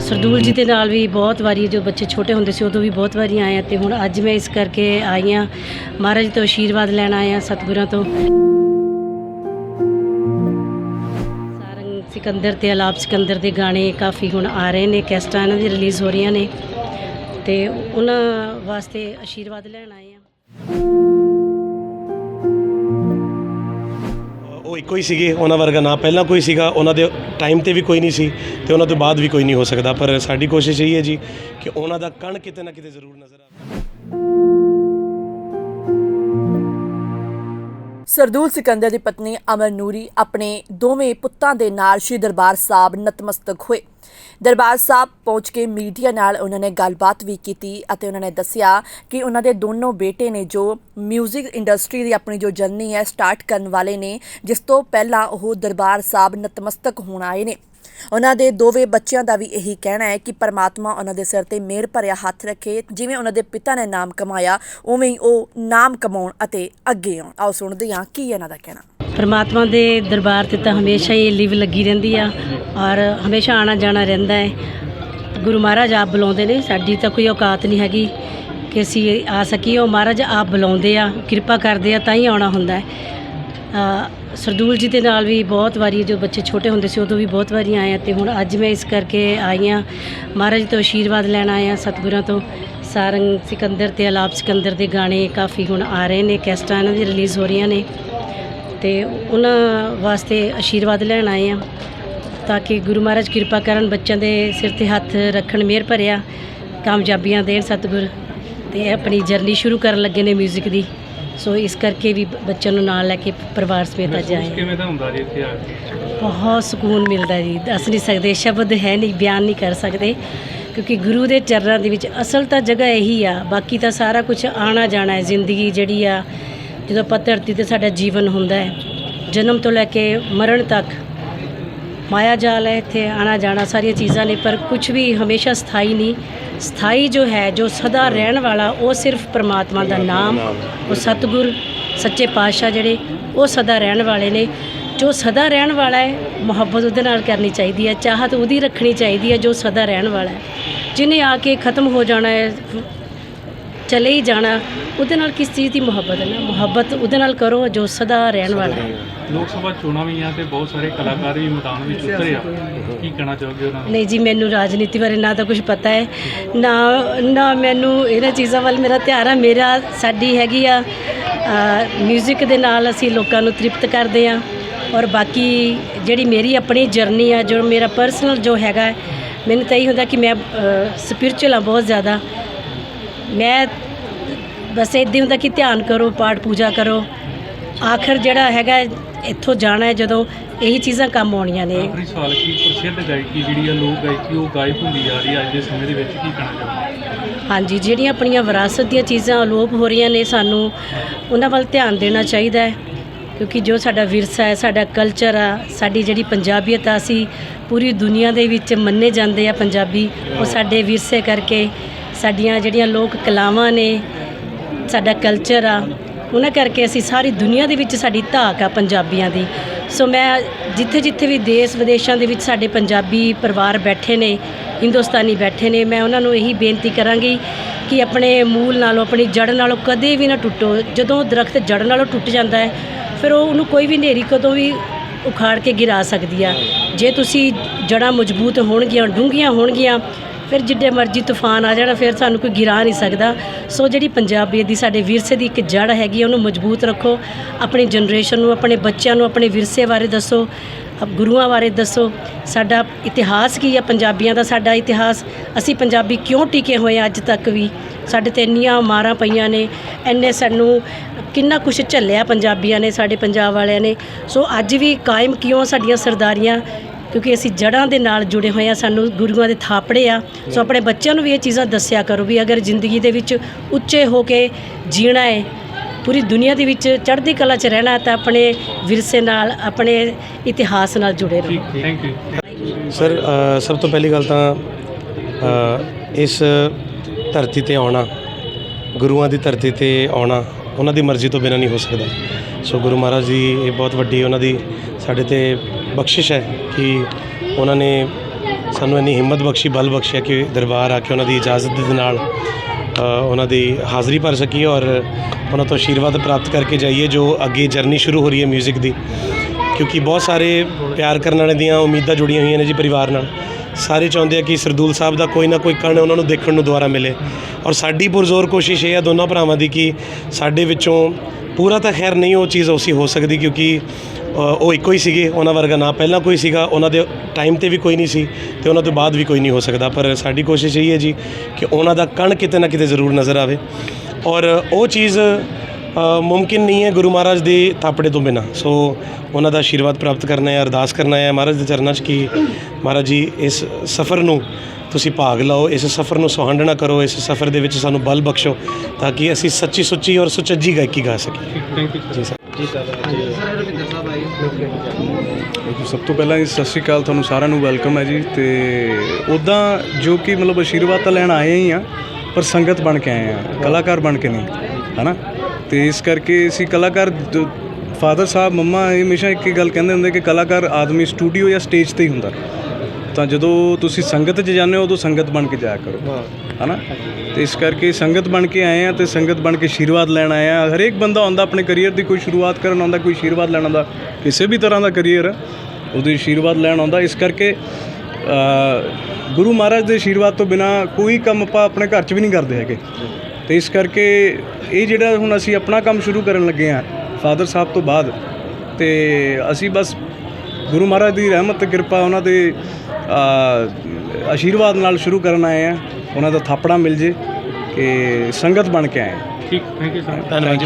ਸਰਦੂਲ ਜੀ ਦੇ ਨਾਲ ਵੀ ਬਹੁਤ ਵਾਰੀ ਜੋ ਬੱਚੇ ਛੋਟੇ ਹੁੰਦੇ ਸੀ, ਉਦੋਂ ਵੀ ਬਹੁਤ ਵਾਰੀ ਆਏ ਆ ਤੇ ਹੁਣ ਅੱਜ ਮੈਂ ਇਸ ਕਰਕੇ ਆਈ ਆ। ਮਹਾਰਾਜ ਤੋਂ ਆਸ਼ੀਰਵਾਦ ਲੈਣ ਆਏ ਆ ਸਤਿਗੁਰਾਂ ਤੋਂ। ਸਾਰੰਗ ਸਿਕੰਦਰ ਤੇ ਆਲਾਪ ਸਿਕੰਦਰ ਦੇ ਗਾਣੇ ਕਾਫੀ ਹੁਣ ਆ ਰਹੇ ਨੇ, ਕੈਸਟਾਂ ਇਹਨਾਂ ਦੀ ਰਿਲੀਜ਼ ਹੋ ਰਹੀਆਂ ਨੇ ਤੇ ਉਹਨਾਂ ਵਾਸਤੇ ਆਸ਼ੀਰਵਾਦ ਲੈਣ ਆਏ ਆ। ਇੱਕੋ ਹੀ ਸੀਗੇ, ਉਹਨਾਂ ਵਰਗਾ ਨਾ। ਪਹਿਲਾਂ ਕੋਈ ਸੀਗਾ, ਉਹਨਾਂ ਦੇ ਟਾਈਮ ਤੇ ਵੀ ਕੋਈ ਨਹੀਂ ਸੀ ਤੇ ਉਹਨਾਂ ਤੋਂ ਬਾਅਦ ਵੀ ਕੋਈ ਨਹੀਂ ਹੋ ਸਕਦਾ। ਪਰ ਸਾਡੀ ਕੋਸ਼ਿਸ਼ ਇਹੀ ਹੈ ਜੀ ਕਿ ਉਹਨਾਂ ਦਾ ਕਣ ਕਿਤੇ ਨਾ ਕਿਤੇ ਜ਼ਰੂਰ ਨਜ਼ਰ ਆਵੇ। ਸਰਦੂਲ ਸਿਕੰਦਰ ਦੀ ਪਤਨੀ ਅਮਰ ਨੂਰੀ ਆਪਣੇ ਦੋਵੇਂ ਪੁੱਤਾਂ ਦੇ ਨਾਲ ਸ਼੍ਰੀ ਦਰਬਾਰ ਸਾਹਿਬ ਨਤਮਸਤਕ ਹੋਏ। ਦਰਬਾਰ ਸਾਹਿਬ ਪਹੁੰਚ ਕੇ ਮੀਡੀਆ ਨਾਲ ਉਹਨਾਂ ਨੇ ਗੱਲਬਾਤ ਵੀ ਕੀਤੀ ਅਤੇ ਉਹਨਾਂ ਨੇ ਦੱਸਿਆ ਕਿ ਉਹਨਾਂ ਦੇ ਦੋਨੋਂ ਬੇਟੇ ਨੇ ਜੋ 뮤직 ਇੰਡਸਟਰੀ ਦੀ ਆਪਣੀ ਜੋ ਜਰਨੀ ਹੈ ਸਟਾਰਟ ਕਰਨ ਵਾਲੇ ਨੇ, ਜਿਸ ਤੋਂ ਪਹਿਲਾਂ ਉਹ ਦਰਬਾਰ ਸਾਹਿਬ ਨਤਮਸਤਕ ਹੋਣ ਆਏ ਨੇ। ਉਹਨਾਂ ਦੇ ਦੋਵੇਂ ਬੱਚਿਆਂ ਦਾ ਵੀ ਇਹੀ ਕਹਿਣਾ ਹੈ ਕਿ ਪਰਮਾਤਮਾ ਉਹਨਾਂ ਦੇ ਸਿਰ ਤੇ ਮਿਹਰ ਭਰਿਆ ਹੱਥ ਰੱਖੇ, ਜਿਵੇਂ ਉਹਨਾਂ ਦੇ ਪਿਤਾ ਨੇ ਨਾਮ ਕਮਾਇਆ, ਉਵੇਂ ਹੀ ਉਹ ਨਾਮ ਕਮਾਉਣ ਅਤੇ ਅੱਗੇ ਆਉਣ। ਆਓ ਸੁਣਦੇ ਹਾਂ ਕੀ ਇਹਨਾਂ ਦਾ ਕਹਿਣਾ। ਪਰਮਾਤਮਾ ਦੇ ਦਰਬਾਰ ਤੇ ਤਾਂ ਹਮੇਸ਼ਾ ਹੀ ਲਿਵ ਲੱਗੀ ਰਹਿੰਦੀ ਆ ਔਰ ਹਮੇਸ਼ਾ ਆਣਾ ਜਾਣਾ ਰਹਿੰਦਾ ਹੈ। ਗੁਰੂ ਮਹਾਰਾਜ ਆਪ ਬੁਲਾਉਂਦੇ ਨੇ, ਸਾਡੀ ਤਾਂ ਕੋਈ ਔਕਾਤ ਨਹੀਂ ਹੈਗੀ ਕਿ ਅਸੀਂ ਆ ਸਕੀਏ। ਉਹ ਮਹਾਰਾਜ ਆਪ ਬੁਲਾਉਂਦੇ ਆ, ਕਿਰਪਾ ਕਰਦੇ ਆ, ਤਾਂ ਹੀ ਆਉਣਾ ਹੁੰਦਾ ਹੈ। ਸਰਦੂਲ ਜੀ ਦੇ ਨਾਲ ਵੀ ਬਹੁਤ ਵਾਰੀ ਜੋ ਬੱਚੇ ਛੋਟੇ ਹੁੰਦੇ ਸੀ ਉਦੋਂ ਵੀ ਬਹੁਤ ਵਾਰੀ ਆਏ ਆ ਤੇ ਹੁਣ ਅੱਜ ਮੈਂ ਇਸ ਕਰਕੇ ਆਈ ਆ। ਮਹਾਰਾਜ ਤੋਂ ਆਸ਼ੀਰਵਾਦ ਲੈਣ ਆਏ ਆ ਸਤਿਗੁਰਾਂ ਤੋਂ। ਸਾਰੰਗ ਸਿਕੰਦਰ ਤੇ ਅਲਾਪ ਸਿਕੰਦਰ ਦੇ ਗਾਣੇ ਕਾਫੀ ਹੁਣ ਆ ਰਹੇ ਨੇ, ਕੈਸਟਾਂ ਇਹਨਾਂ ਦੀ ਰਿਲੀਜ਼ ਹੋ ਰਹੀਆਂ ਨੇ। ਤੇ ਉਹਨਾਂ ਵਾਸਤੇ ਆਸ਼ੀਰਵਾਦ ਲੈਣ ਆਏ ਆ ਤਾਂ ਕਿ ਗੁਰੂ ਮਹਾਰਾਜ ਕਿਰਪਾ ਕਰਨ ਬੱਚਿਆਂ ਦੇ ਸਿਰ ਤੇ ਹੱਥ ਰੱਖਣ, ਮਿਹਰ ਭਰਿਆ, ਕਾਮਯਾਬੀਆਂ ਦੇਣ ਸਤਿਗੁਰ। ਤੇ ਆਪਣੀ ਜਰਨੀ ਸ਼ੁਰੂ ਕਰਨ ਲੱਗੇ ਨੇ 뮤직 ਦੀ। ਸੋ ਇਸ ਕਰਕੇ ਵੀ ਬੱਚਿਆਂ ਨੂੰ ਨਾਲ ਲੈ ਕੇ ਪਰਿਵਾਰ ਸਮੇਤ ਅੱਜ ਆਏ ਮਹਿਸੂਸ ਹਾਂ। ਕਿਵੇਂ ਦਾ ਹੁੰਦਾ ਜੀ ਇੱਥੇ ਆ ਕੇ? ਬਹੁਤ ਸਕੂਨ ਮਿਲਦਾ ਜੀ। ਦੱਸ ਨਹੀਂ ਸਕਦੇ ਸ਼ਬਦ ਹੈ ਨਹੀਂ ਬਿਆਨ ਨਹੀਂ ਕਰ ਸਕਦੇ। ਕਿਉਂਕਿ ਗੁਰੂ ਦੇ ਚਰਨਾਂ ਦੇ ਵਿੱਚ ਅਸਲ ਤਾਂ ਜਗ੍ਹਾ ਇਹੀ ਆ ਬਾਕੀ ਤਾਂ ਸਾਰਾ ਕੁਝ ਆਣਾ ਜਾਣਾ ਹੈ ਜ਼ਿੰਦਗੀ ਜਿਹੜੀ ਆ ਜਦੋਂ ਆਪਾਂ ਧਰਤੀ ਤੇ ਸਾਡਾ ਜੀਵਨ ਹੁੰਦਾ ਹੈ ਜਨਮ ਤੋਂ ਲੈ ਕੇ ਮਰਨ ਤੱਕ ਮਾਇਆ ਜਾਲ ਹੈ ਇੱਥੇ, ਆਣਾ ਜਾਣਾ ਸਾਰੀਆਂ ਚੀਜ਼ਾਂ ਨੇ, ਪਰ ਕੁਝ ਵੀ ਹਮੇਸ਼ਾ ਸਥਾਈ ਨਹੀਂ। ਸਥਾਈ ਜੋ ਹੈ, ਜੋ ਸਦਾ ਰਹਿਣ ਵਾਲਾ, ਉਹ ਸਿਰਫ ਪ੍ਰਮਾਤਮਾ ਦਾ ਨਾਮ, ਉਹ ਸਤਿਗੁਰ, ਸੱਚੇ ਪਾਤਸ਼ਾਹ ਜਿਹੜੇ, ਉਹ ਸਦਾ ਰਹਿਣ ਵਾਲੇ ਨੇ। ਜੋ ਸਦਾ ਰਹਿਣ ਵਾਲਾ ਹੈ, ਮੁਹੱਬਤ ਉਹਦੇ ਨਾਲ ਕਰਨੀ ਚਾਹੀਦੀ ਹੈ, ਚਾਹਤ ਉਹਦੀ ਰੱਖਣੀ ਚਾਹੀਦੀ ਹੈ, ਜੋ ਸਦਾ ਰਹਿਣ ਵਾਲਾ ਹੈ। ਜਿਹਨੇ ਆ ਕੇ ਖਤਮ ਹੋ ਜਾਣਾ ਹੈ ਚਲੇ ਹੀ ਜਾਣਾ ਉਹਦੇ ਨਾਲ ਕਿਸ ਚੀਜ਼ ਦੀ ਮੁਹੱਬਤ ਹੈ ਨਾ? ਮੁਹੱਬਤ ਉਹਦੇ ਨਾਲ ਕਰੋ ਜੋ ਸਦਾ ਰਹਿਣ ਵਾਲਾ ਹੈ। ਲੋਕ ਸਭਾ ਚੋਣਾਂ ਵੀ ਆ ਤੇ ਬਹੁਤ ਸਾਰੇ ਕਲਾਕਾਰ ਵੀ ਮੈਦਾਨ ਵਿੱਚ ਉਤਰੇ ਆ। ਕੀ ਕਹਿਣਾ ਚਾਹੋਗੇ ਉਹਨਾਂ ਨੂੰ? ਨਹੀਂ ਜੀ ਮੈਨੂੰ ਰਾਜਨੀਤੀ ਬਾਰੇ ਨਾ ਤਾਂ ਕੁਝ ਪਤਾ ਹੈ। ਨਾ ਨਾ ਮੈਨੂੰ ਇਹਨਾਂ ਚੀਜ਼ਾਂ ਵੱਲ ਮੇਰਾ ਧਿਆਨ ਆ। ਮੇਰਾ ਸਾਡੀ ਹੈਗੀ ਆ 뮤직 ਦੇ ਨਾਲ ਅਸੀਂ ਲੋਕਾਂ ਨੂੰ ਤ੍ਰਿਪਤ ਕਰਦੇ ਆ। ਔਰ ਬਾਕੀ ਜਿਹੜੀ ਮੇਰੀ ਆਪਣੀ ਜਰਨੀ ਆ ਜੋ ਮੇਰਾ ਪਰਸਨਲ ਜੋ ਹੈਗਾ ਮੈਨੂੰ ਤਾਂ ਇਹ ਹੁੰਦਾ ਕਿ ਮੈਂ ਸਪਿਰਚੁਅਲ ਆ ਬਹੁਤ ਜ਼ਿਆਦਾ। ਮੈਂ ਬਸ ਇੱਦਾਂ ਹੁੰਦਾ ਕਿ ਧਿਆਨ ਕਰੋ ਪਾਠ ਪੂਜਾ ਕਰੋ। ਆਖਰ ਜਿਹੜਾ ਹੈਗਾ ਇੱਥੋਂ ਜਾਣਾ ਹੈ ਜਦੋਂ ਇਹੀ ਚੀਜ਼ਾਂ ਕੰਮ ਆਉਣੀਆਂ ਨੇ। ਆਖਰੀ ਸਵਾਲ ਕੀ ਪ੍ਰਸਿੱਧ ਗਾਇਕੀ ਜਿਹੜੀ ਆ ਲੋਕ ਗਾਇਕੀ ਉਹ ਗਾਇਬ ਹੁੰਦੀ ਜਾ ਰਹੀ ਹੈ ਅੱਜ ਦੇ ਸਮੇਂ ਦੇ ਵਿੱਚ ਕੀ ਕਹਿਣਾ ਚਾਹੋਗੇ? ਹਾਂਜੀ ਜਿਹੜੀਆਂ ਆਪਣੀਆਂ ਵਿਰਾਸਤ ਦੀਆਂ ਚੀਜ਼ਾਂ ਅਲੋਪ ਹੋ ਰਹੀਆਂ ਨੇ ਸਾਨੂੰ ਉਹਨਾਂ ਵੱਲ ਧਿਆਨ ਦੇਣਾ ਚਾਹੀਦਾ ਹੈ। ਕਿਉਂਕਿ ਜੋ ਸਾਡਾ ਵਿਰਸਾ ਹੈ ਸਾਡਾ ਕਲਚਰ ਆ ਸਾਡੀ ਜਿਹੜੀ ਪੰਜਾਬੀਅਤ ਆ ਅਸੀਂ ਪੂਰੀ ਦੁਨੀਆ ਦੇ ਵਿੱਚ ਮੰਨੇ ਜਾਂਦੇ ਆ ਪੰਜਾਬੀ। ਉਹ ਸਾਡੇ ਵਿਰਸੇ ਕਰਕੇ ਸਾਡੀਆਂ ਜਿਹੜੀਆਂ ਲੋਕ ਕਲਾਵਾਂ ਨੇ ਸਾਡਾ ਕਲਚਰ ਆ, ਉਹਨਾਂ ਕਰਕੇ ਅਸੀਂ ਸਾਰੀ ਦੁਨੀਆ ਦੇ ਵਿੱਚ ਸਾਡੀ ਧਾਕ ਆ ਪੰਜਾਬੀਆਂ ਦੀ। ਸੋ ਮੈਂ ਜਿੱਥੇ ਜਿੱਥੇ ਵੀ ਦੇਸ਼ ਵਿਦੇਸ਼ਾਂ ਦੇ ਵਿੱਚ ਸਾਡੇ ਪੰਜਾਬੀ ਪਰਿਵਾਰ ਬੈਠੇ ਨੇ, ਹਿੰਦੁਸਤਾਨੀ ਬੈਠੇ ਨੇ, ਮੈਂ ਉਹਨਾਂ ਨੂੰ ਇਹੀ ਬੇਨਤੀ ਕਰਾਂਗੀ ਕਿ ਆਪਣੇ ਮੂਲ ਨਾਲੋਂ, ਆਪਣੀ ਜੜ ਨਾਲੋਂ ਕਦੇ ਵੀ ਨਾ ਟੁੱਟੋ। ਜਦੋਂ ਦਰਖਤ ਜੜ ਨਾਲੋਂ ਟੁੱਟ ਜਾਂਦਾ ਹੈ, ਫਿਰ ਉਹ ਉਹਨੂੰ ਕੋਈ ਵੀ ਹਨੇਰੀ ਕਦੋਂ ਵੀ ਉਖਾੜ ਕੇ ਗਿਰਾ ਸਕਦੀ ਆ। ਜੇ ਤੁਸੀਂ ਜੜਾਂ ਮਜ਼ਬੂਤ ਹੋਣਗੀਆਂ, ਡੂੰਘੀਆਂ ਹੋਣਗੀਆਂ ਫਿਰ ਜਿੱਡੇ ਮਰਜ਼ੀ ਤੂਫਾਨ ਆ ਜਾਣਾ ਫਿਰ ਸਾਨੂੰ ਕੋਈ ਗਿਰਾ ਨਹੀਂ ਸਕਦਾ। ਸੋ ਜਿਹੜੀ ਪੰਜਾਬੀਅਤ ਦੀ ਸਾਡੇ ਵਿਰਸੇ ਦੀ ਇੱਕ ਜੜ ਹੈਗੀ ਆ, ਉਹਨੂੰ ਮਜ਼ਬੂਤ ਰੱਖੋ। ਆਪਣੀ ਜਨਰੇਸ਼ਨ ਨੂੰ ਆਪਣੇ ਬੱਚਿਆਂ ਨੂੰ ਆਪਣੇ ਵਿਰਸੇ ਬਾਰੇ ਦੱਸੋ। ਗੁਰੂਆਂ ਬਾਰੇ ਦੱਸੋ। ਸਾਡਾ ਇਤਿਹਾਸ ਕੀ ਆ ਪੰਜਾਬੀਆਂ ਦਾ? ਸਾਡਾ ਇਤਿਹਾਸ ਅਸੀਂ ਪੰਜਾਬੀ ਕਿਉਂ ਟਿਕੇ ਹੋਏ ਆ ਅੱਜ ਤੱਕ ਵੀ? ਸਾਡੇ ਤੇ ਇੰਨੀਆਂ ਮਾਰਾਂ ਪਈਆਂ ਨੇ। ਐਨੇ ਸਾਨੂੰ ਕਿੰਨਾ ਕੁਝ ਝੱਲਿਆ ਪੰਜਾਬੀਆਂ ਨੇ ਸਾਡੇ ਪੰਜਾਬ ਵਾਲਿਆਂ ਨੇ। ਸੋ ਅੱਜ ਵੀ ਕਾਇਮ ਕਿਉਂ ਸਾਡੀਆਂ ਸਰਦਾਰੀਆਂ? ਕਿਉਂਕਿ ਅਸੀਂ ਜੜ੍ਹਾਂ ਦੇ ਨਾਲ ਜੁੜੇ ਹੋਏ ਆ ਸਾਨੂੰ ਗੁਰੂਆਂ ਦੇ ਥਾਪੜੇ ਆ। ਸੋ ਆਪਣੇ ਬੱਚਿਆਂ ਨੂੰ ਵੀ ਇਹ ਚੀਜ਼ਾਂ ਦੱਸਿਆ ਕਰੋ ਵੀ ਅਗਰ ਜ਼ਿੰਦਗੀ ਦੇ ਵਿੱਚ ਉੱਚੇ ਹੋ ਕੇ ਜੀਣਾ ਹੈ ਪੂਰੀ ਦੁਨੀਆ ਦੇ ਵਿੱਚ ਚੜ੍ਹਦੀ ਕਲਾ 'ਚ ਰਹਿਣਾ ਤਾਂ ਆਪਣੇ ਵਿਰਸੇ ਨਾਲ ਆਪਣੇ ਇਤਿਹਾਸ ਨਾਲ ਜੁੜੇ ਰਹੋ। ਠੀਕ ਥੈਂਕ ਯੂ ਸਰ ਸਭ ਤੋਂ ਪਹਿਲੀ ਗੱਲ ਤਾਂ ਇਸ ਧਰਤੀ ਤੇ ਆਉਣਾ ਗੁਰੂਆਂ ਦੀ ਧਰਤੀ ਤੇ ਆਉਣਾ ਉਹਨਾਂ ਦੀ ਮਰਜ਼ੀ ਤੋਂ ਬਿਨਾਂ ਨਹੀਂ ਹੋ ਸਕਦਾ। ਸੋ ਗੁਰੂ ਮਹਾਰਾਜ ਜੀ ਇਹ ਬਹੁਤ ਵੱਡੀ ਉਹਨਾਂ ਦੀ ਸਾਡੇ ਤੇ ਬਖਸ਼ਿਸ਼ ਹੈ ਕਿ ਉਹਨਾਂ ਨੇ ਸਾਨੂੰ ਇੰਨੀ ਹਿੰਮਤ ਬਖਸ਼ੀ, ਬਲ ਬਖਸ਼ਿਆ ਕਿ ਦਰਬਾਰ ਆ ਕੇ ਉਹਨਾਂ ਦੀ ਇਜਾਜ਼ਤ ਦੇ ਨਾਲ ਉਹਨਾਂ ਦੀ ਹਾਜ਼ਰੀ ਭਰ ਸਕੀਏ ਔਰ ਉਹਨਾਂ ਤੋਂ ਆਸ਼ੀਰਵਾਦ ਪ੍ਰਾਪਤ ਕਰਕੇ ਜਾਈਏ ਜੋ ਅੱਗੇ ਜਰਨੀ ਸ਼ੁਰੂ ਹੋ ਰਹੀ ਹੈ 뮤직 ਦੀ। ਕਿਉਂਕਿ ਬਹੁਤ ਸਾਰੇ ਪਿਆਰ ਕਰਨ ਵਾਲੇ ਦੀਆਂ ਉਮੀਦਾਂ ਜੁੜੀਆਂ ਹੋਈਆਂ ਨੇ ਜੀ ਪਰਿਵਾਰ ਨਾਲ। ਸਾਰੇ ਚਾਹੁੰਦੇ ਆ ਕਿ ਸਰਦੂਲ ਸਾਹਿਬ ਦਾ ਕੋਈ ਨਾ ਕੋਈ ਕਣ ਉਹਨਾਂ ਨੂੰ ਦੇਖਣ ਨੂੰ ਦੁਬਾਰਾ ਮਿਲੇ। ਔਰ ਸਾਡੀ ਪੁਰਜ਼ੋਰ ਕੋਸ਼ਿਸ਼ ਇਹ ਹੈ ਦੋਨਾਂ ਭਰਾਵਾਂ ਦੀ ਕਿ ਸਾਡੇ ਵਿੱਚੋਂ ਪੂਰਾ ਤਾਂ ਖੈਰ ਨਹੀਂ ਉਹ ਚੀਜ਼ ਉਸੀ ਹੋ ਸਕਦੀ ਕਿਉਂਕਿ ਉਹ ਇੱਕੋ ਹੀ ਸੀਗੇ ਉਹਨਾਂ ਵਰਗਾ ਨਾ। ਪਹਿਲਾਂ ਕੋਈ ਸੀਗਾ ਉਹਨਾਂ ਦੇ ਟਾਈਮ ਤੇ ਵੀ ਕੋਈ ਨਹੀਂ ਸੀ ਤੇ ਉਹਨਾਂ ਤੋਂ ਬਾਅਦ ਵੀ ਕੋਈ ਨਹੀਂ ਹੋ ਸਕਦਾ। ਪਰ ਸਾਡੀ ਕੋਸ਼ਿਸ਼ ਇਹ ਹੈ ਜੀ ਕਿ ਉਹਨਾਂ ਦਾ ਕਣ ਕਿਤੇ ਨਾ ਕਿਤੇ ਜ਼ਰੂਰ ਨਜ਼ਰ ਆਵੇ। ਔਰ ਉਹ ਚੀਜ਼ ਮੁਮਕਿਨ ਨਹੀਂ ਹੈ ਗੁਰੂ ਮਹਾਰਾਜ ਦੇ ਥਾਪੜੇ ਤੋਂ ਬਿਨਾ। ਸੋ ਉਹਨਾਂ ਦਾ ਆਸ਼ੀਰਵਾਦ ਪ੍ਰਾਪਤ ਕਰਨਾ ਹੈ ਅਰਦਾਸ ਕਰਨਾ ਹੈ। ਮਹਾਰਾਜ ਦੇ ਚਰਨਾਂ 'ਚ ਕਿ ਮਹਾਰਾਜ ਜੀ ਇਸ ਸਫ਼ਰ ਨੂੰ ਤੁਸੀਂ ਭਾਗ ਲਓ ਇਸ ਸਫ਼ਰ ਨੂੰ ਸੁਹਾਂਡਣਾ ਕਰੋ ਇਸ ਸਫ਼ਰ ਦੇ ਵਿੱਚ ਸਾਨੂੰ ਬਲ ਬਖਸ਼ੋ ਤਾਂ ਕਿ ਅਸੀਂ ਸੱਚੀ ਸੁੱਚੀ ਔਰ ਸੁਚੱਜੀ ਗਾਇਕੀ ਗਾ ਸਕੀਏ। Thank you ji sir ji, ਸਭ ਤੋਂ ਪਹਿਲਾਂ ਜੀ, ਸਤਿ ਸ਼੍ਰੀ ਅਕਾਲ, ਤੁਹਾਨੂੰ ਸਾਰਿਆਂ ਨੂੰ ਵੈਲਕਮ ਹੈ ਜੀ। ਤੇ ਉਦਾਂ ਜੋ ਕਿ ਮਤਲਬ ਆਸ਼ੀਰਵਾਦ ਤਾਂ ਲੈਣ ਆਏ ਹੀ ਆ, ਪਰ ਸੰਗਤ ਬਣ ਕੇ ਆਏ ਆ, ਕਲਾਕਾਰ ਬਣ ਕੇ ਨਹੀਂ, ਹਨਾ? ਤੇ ਇਸ ਕਰਕੇ ਅਸੀਂ ਕਲਾਕਾਰ ਫਾਦਰ ਸਾਹਿਬ, ਮੰਮਾ ਹਮੇਸ਼ਾ ਇੱਕ ਹੀ ਗੱਲ ਕਹਿੰਦੇ ਹੁੰਦੇ ਕਿ ਕਲਾਕਾਰ ਆਦਮੀ ਸਟੂਡੀਓ ਜਾਂ ਸਟੇਜ ਤੇ ਹੀ ਹੁੰਦਾ। ਤਾਂ ਜਦੋਂ ਤੁਸੀਂ ਸੰਗਤ 'ਚ ਜਾਂਦੇ ਹੋ ਉਦੋਂ ਸੰਗਤ ਬਣ ਕੇ ਜਾਇਆ ਕਰੋ। ਹਨਾ? ਤੇ ਇਸ ਕਰਕੇ ਸੰਗਤ ਬਣ ਕੇ ਆਏ ਆ ਤੇ ਸੰਗਤ ਬਣ ਕੇ ਆਸ਼ੀਰਵਾਦ ਲੈਣ ਆਏ ਆ। ਹਰੇਕ ਬੰਦਾ ਆਉਂਦਾ ਆਪਣੇ ਕੈਰੀਅਰ ਦੀ ਕੋਈ ਸ਼ੁਰੂਆਤ ਕਰਨ ਆਉਂਦਾ ਕੋਈ ਆਸ਼ੀਰਵਾਦ ਲੈਣ ਆਉਂਦਾ ਕਿਸੇ ਵੀ ਤਰ੍ਹਾਂ ਦਾ ਕੈਰੀਅਰ ਉਹਦੇ ਆਸ਼ੀਰਵਾਦ ਲੈਣ ਆਉਂਦਾ। ਇਸ ਕਰਕੇ ਗੁਰੂ ਮਹਾਰਾਜ ਦੇ ਆਸ਼ੀਰਵਾਦ ਤੋਂ ਬਿਨਾ ਕੋਈ ਕੰਮ ਆਪਾਂ ਆਪਣੇ ਘਰ 'ਚ ਵੀ ਨਹੀਂ ਕਰਦੇ ਹੈਗੇ। ਤੇ ਇਸ ਕਰਕੇ ਇਹ ਜਿਹੜਾ ਹੁਣ ਅਸੀਂ ਆਪਣਾ ਕੰਮ ਸ਼ੁਰੂ ਕਰਨ ਲੱਗੇ ਆ ਫਾਦਰ ਸਾਹਿਬ ਤੋਂ ਬਾਅਦ ਤੇ ਅਸੀਂ ਬਸ ਗੁਰੂ ਮਹਾਰਾਜ ਦੀ ਰਹਿਮਤ ਤੇ ਕਿਰਪਾ ਉਹਨਾਂ ਦੇ ਆਸ਼ੀਰਵਾਦ ਨਾਲ ਸ਼ੁਰੂ ਕਰਨ ਆਏ ਆ। ਉਹਨਾਂ ਦਾ ਥਾਪੜਾ ਮਿਲ ਜੇ ਕਿ ਸੰਗਤ ਬਣ ਕੇ ਆਏ। ਠੀਕ ਥੈਂਕ ਯੂ ਸਰ ਧੰਨਵਾਦ